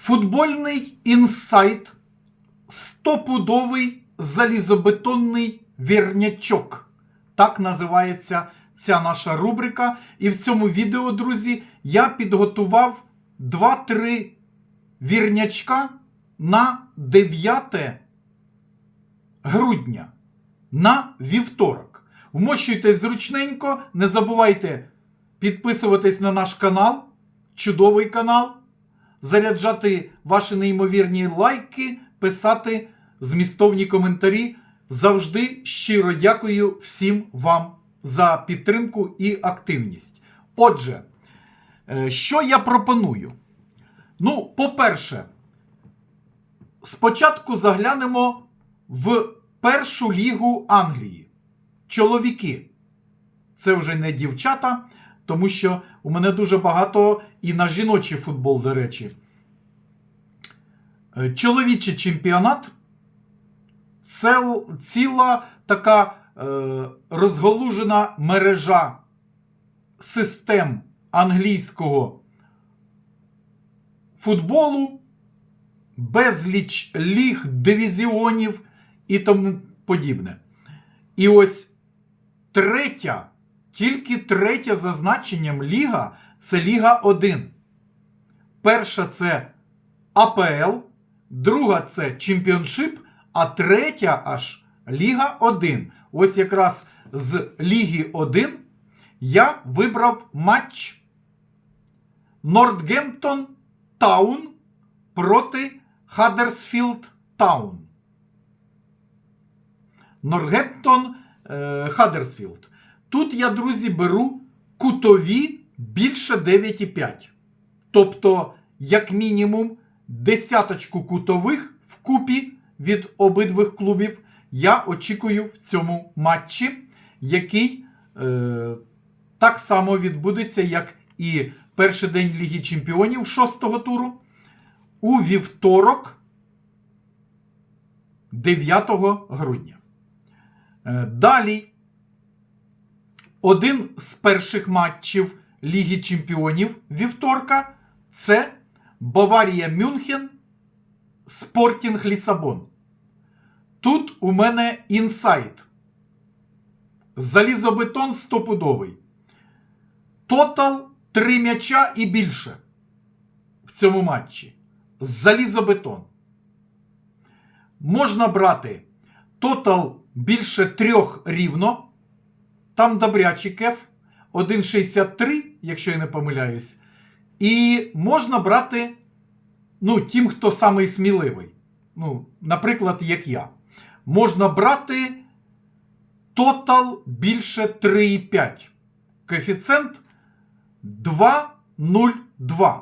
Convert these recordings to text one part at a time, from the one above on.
Футбольний інсайт, стопудовий залізобетонний вірнячок. Так називається ця наша рубрика. І в цьому відео, друзі, я підготував 2-3 вірнячка на 9 грудня на вівторок. Вмощуйтесь зручненько, не забувайте підписуватись на наш канал, чудовий канал, заряджати ваші неймовірні лайки, писати змістовні коментарі. Завжди щиро дякую всім вам за підтримку і активність. Отже, е, що я пропоную? Ну, по-перше, спочатку заглянемо в першу лігу Англії. Чоловіки. Це вже не дівчата, тому що у мене дуже багато і на жіночий футбол, до речі. Е, Чоловічий чемпіонат це ціла така е, розголужена мережа систем англійського футболу, безліч ліг, дивізіонів і тому подібне. І ось третя, тільки третя за значенням ліга це Ліга 1. Перша це АПЛ, друга це Чемпіоншип, а третя аж Ліга 1. Ось якраз з Ліги 1 я вибрав матч Нортгемптон Таун проти Хаддерсфілд Таун. Нортгемптон е, Хаддерсфілд. Тут я, друзі, беру кутові більше 9,5. Тобто, як мінімум, десяточку кутових вкупі від обидвих клубів я очікую в цьому матчі, який е, так само відбудеться, як і перший день Ліги Чемпіонів 6-го туру. У вівторок 9 грудня. Е, Далі один з перших матчів Ліги Чемпіонів вівторка це Баварія Мюнхен Спортінг Лісабон. Тут у мене інсайт. Залізобетон стопудовий. Тотал 3 м'яча і більше в цьому матчі. Залізобетон. Можна брати тотал більше трьох рівно. Там добрячий кеф 1,63, якщо я не помиляюсь. І можна брати, ну, тим, хто самий сміливий. Ну, наприклад, як я. Можна брати тотал більше 3,5. Коефіцієнт 2,02.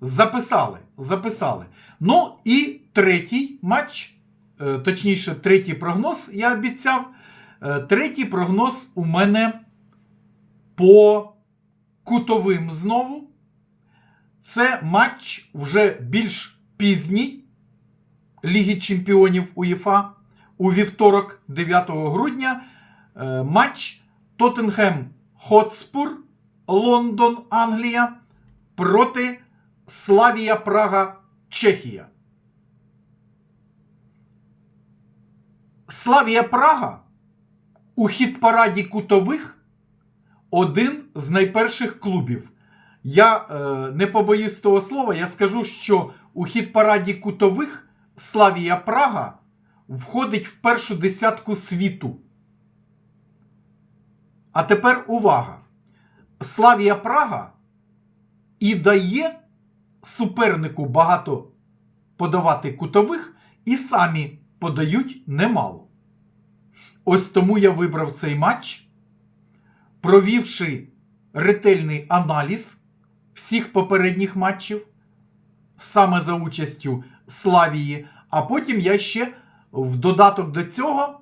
Записали. Записали. Ну і третій матч, е, точніше, третій прогноз я обіцяв. Е, Третій прогноз у мене по кутовим знову. Це матч вже більш пізній Ліги Чемпіонів УЄФА у вівторок, 9 грудня. Е, Матч Тоттенхем Хотспур, Лондон, Англія проти Славія Прага, Чехія. Славія Прага у хіт-параді кутових один з найперших клубів. Я е, не побоюсь того слова, я скажу, що у хіт-параді кутових Славія Прага входить в першу десятку світу. А тепер увага! Славія Прага і дає супернику багато подавати кутових, і самі подають немало. Ось тому я вибрав цей матч, провівши ретельний аналіз всіх попередніх матчів, саме за участю Славії, а потім я ще в додаток до цього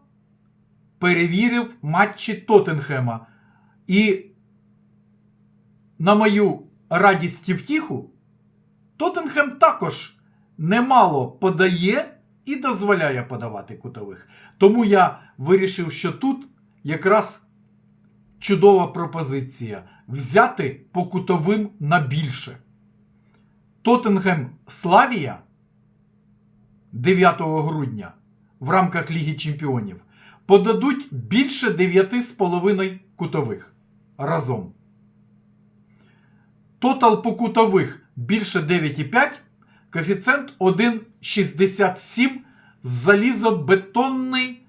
перевірив матчі Тоттенхема. І на мою радість і втіху, Тоттенхем також немало подає і дозволяє подавати кутових. Тому я вирішив, що тут якраз чудова пропозиція взяти по кутовим на більше. Тоттенгем Славія 9 грудня в рамках Ліги Чемпіонів подадуть більше 9,5 кутових разом. Тотал по кутових більше 9,5, коефіцієнт 1,67 залізобетонний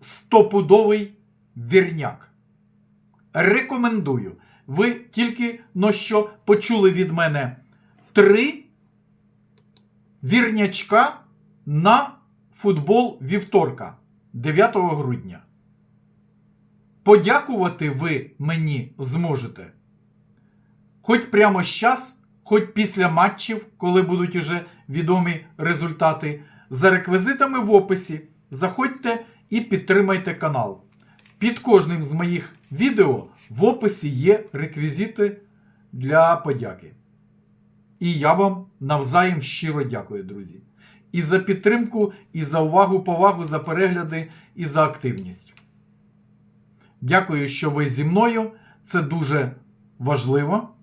стопудовий вірняк. Рекомендую. Ви тільки но що почули від мене три вірнячка на футбол вівторка 9 грудня. Подякувати ви мені зможете. Хоч прямо зараз, хоч після матчів, коли будуть уже відомі результати, за реквізитами в описі. Заходьте і підтримайте канал. Під кожним з моїх відео в описі є реквізити для подяки. І я вам навзаєм щиро дякую, друзі. І за підтримку, і за увагу, повагу, за перегляди, і за активність. Дякую, що ви зі мною. Це дуже важливо.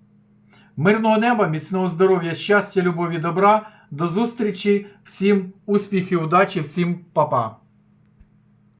Мирного неба, міцного здоров'я, щастя, любові, добра. До зустрічі, всім успіхів, удачі, всім па-па.